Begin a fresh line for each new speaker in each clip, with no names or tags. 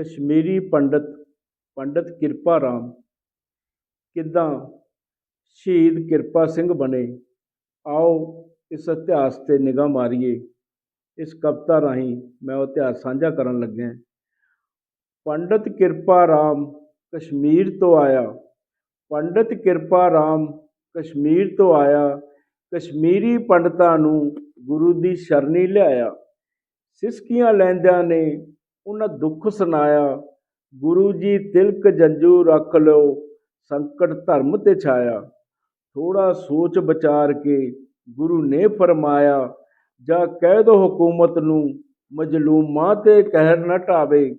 ਕਸ਼ਮੀਰੀ ਪੰਡਤ ਪੰਡਤ ਕਿਰਪਾ ਰਾਮ। ਕਿੱਦਾਂ ਸ਼ਹੀਦ ਕਿਰਪਾ ਸਿੰਘ ਬਣੇ। ਆਓ ਇਸ ਇਤਿਹਾਸ 'ਤੇ ਨਿਗਾਹ ਮਾਰੀਏ। ਇਸ ਕਵਿਤਾ ਰਾਹੀਂ ਮੈਂ ਉਹ ਇਤਿਹਾਸ ਸਾਂਝਾ ਕਰਨ ਲੱਗਿਆ। ਪੰਡਤ ਕਿਰਪਾ ਰਾਮ ਕਸ਼ਮੀਰ ਤੋਂ ਆਇਆ। ਪੰਡਤ ਕਿਰਪਾ ਰਾਮ ਕਸ਼ਮੀਰ ਤੋਂ ਆਇਆ। ਕਸ਼ਮੀਰੀ ਪੰਡਤਾਂ ਨੂੰ ਗੁਰੂ ਦੀ ਸ਼ਰਨੀ ਲਿਆਇਆ। ਸਿਸਕੀਆਂ ਲੈਂਦਿਆਂ ਨੇ ਉਹਨਾਂ ਦੁੱਖ ਸੁਣਾਇਆ, ਗੁਰੂ ਜੀ ਤਿਲਕ ਜੰਜੂ ਰੱਖ ਲਓ, ਸੰਕਟ ਧਰਮ ਤੇ ਛਾਇਆ। ਥੋੜਾ ਸੋਚ ਵਿਚਾਰ ਕੇ ਗੁਰੂ ਨੇ ਫਰਮਾਇਆ, ਜਾਂ ਕਹਿ ਦੋ ਹਕੂਮਤ ਨੂੰ, ਮਜਲੂਮਾਂ ਤੇ ਕਹਿਰ ਨਾ ਢਾਵੇ।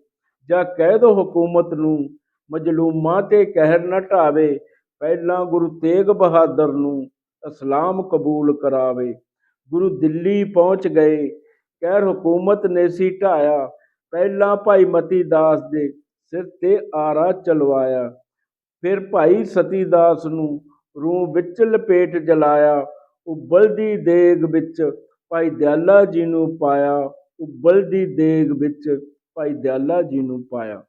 ਜਾਂ ਕਹਿ ਦੋ ਹਕੂਮਤ ਨੂੰ, ਮਜਲੂਮਾਂ ਤੇ ਕਹਿਰ ਨਾ ਢਾਵੇ। ਪਹਿਲਾਂ ਗੁਰੂ ਤੇਗ ਬਹਾਦਰ ਨੂੰ ਇਸਲਾਮ ਕਬੂਲ ਕਰਾਵੇ। ਗੁਰੂ ਦਿੱਲੀ ਪਹੁੰਚ ਗਏ, ਕਹਿਰ ਹਕੂਮਤ ਨੇ ਸੀ ਢਾਇਆ। ਪਹਿਲਾਂ ਭਾਈ ਮਤੀ ਦਾਸ ਦੇ ਸਿਰ ਤੇ ਆਰਾ ਚਲਵਾਇਆ। ਫਿਰ ਭਾਈ ਸਤੀ ਦਾਸ ਨੂੰ ਰੂਹ ਵਿੱਚ ਲਪੇਟ ਜਲਾਇਆ। ਉਬਲਦੀ ਦੇਗ ਵਿੱਚ ਭਾਈ ਦਿਆਲਾ ਜੀ ਨੂੰ ਪਾਇਆ। ਉਬਲਦੀ ਦੇਗ ਵਿੱਚ ਭਾਈ ਦਿਆਲਾ ਜੀ ਨੂੰ ਪਾਇਆ।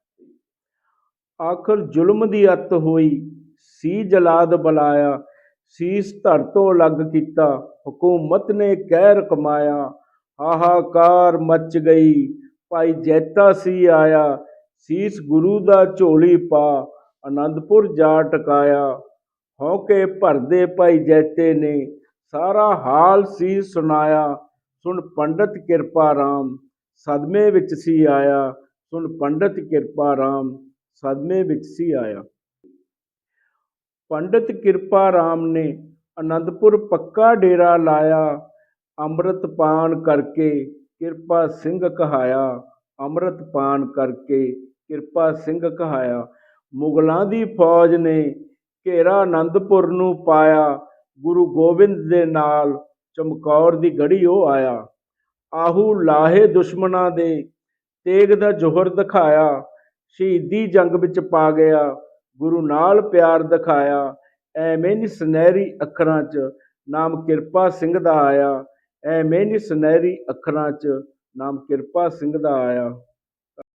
ਆਖਰ ਜ਼ੁਲਮ ਦੀ ਅੱਤ ਹੋਈ। ਸੀ ਜਲਾਦ ਬੁਲਾਇਆ। ਸੀਸ ਧੜ ਤੋਂ ਲੱਗ ਕੀਤਾ। ਹਕੂਮਤ ਨੇ ਕਹਿਰ ਕਮਾਇਆ। ਹਾਹਾਕਾਰ ਮਚ ਗਈ। ਭਾਈ ਜੈਤਾ ਸੀ ਆਇਆ, ਸੀਸ ਗੁਰੂ ਦਾ ਝੋਲੀ ਪਾ ਆਨੰਦਪੁਰ ਜਾ ਟਕਾਇਆ। ਹੌਕੇ ਭਰਦੇ ਭਾਈ ਜੈਤੇ ਨੇ, ਸਾਰਾ ਹਾਲ ਸੀ ਸੁਣਾਇਆ। ਸੁਣ ਪੰਡਤ ਕਿਰਪਾ ਰਾਮ, ਸਦਮੇ ਵਿੱਚ ਸੀ ਆਇਆ। ਸੁਣ ਪੰਡਤ ਕਿਰਪਾ ਰਾਮ, ਸਦਮੇ ਵਿੱਚ ਸੀ ਆਇਆ। ਪੰਡਤ ਕਿਰਪਾ ਰਾਮ ਨੇ ਅਨੰਦਪੁਰ ਪੱਕਾ ਡੇਰਾ ਲਾਇਆ, ਅੰਮ੍ਰਿਤ ਪਾਨ ਕਰਕੇ ਕਿਰਪਾ ਸਿੰਘ ਕਹਾਇਆ, ਅੰਮ੍ਰਿਤ ਪਾਨ ਕਰਕੇ ਕਿਰਪਾ ਸਿੰਘ ਕਹਾਇਆ। ਮੁਗਲਾਂ ਦੀ ਫੌਜ ਨੇ ਘੇਰਾ ਆਨੰਦਪੁਰ ਨੂੰ ਪਾਇਆ। ਗੁਰੂ ਗੋਬਿੰਦ ਦੇ ਨਾਲ ਚਮਕੌਰ ਦੀ ਗੜੀ ਉਹ ਆਇਆ। ਆਹੂ ਲਾਹੇ ਦੁਸ਼ਮਨਾਂ ਦੇ ਤੇਗ ਦਾ ਜੋਹਰ ਦਿਖਾਇਆ। ਸ਼ਹੀਦੀ ਜੰਗ ਵਿੱਚ ਪਾ ਗਿਆ। ਗੁਰੂ ਨਾਲ ਪਿਆਰ ਦਿਖਾਇਆ। ਐਵੇਂ ਨੀ ਸੁਨਹਿਰੀ ਅੱਖਰਾਂ 'ਚ ਨਾਮ ਕਿਰਪਾ ਸਿੰਘ ਦਾ ਆਇਆ। ਐਵੇਂ ਨੀ ਸੁਨਹਿਰੀ ਅੱਖਰਾਂ 'ਚ ਨਾਮ ਕਿਰਪਾ ਸਿੰਘ ਦਾ ਆਇਆ।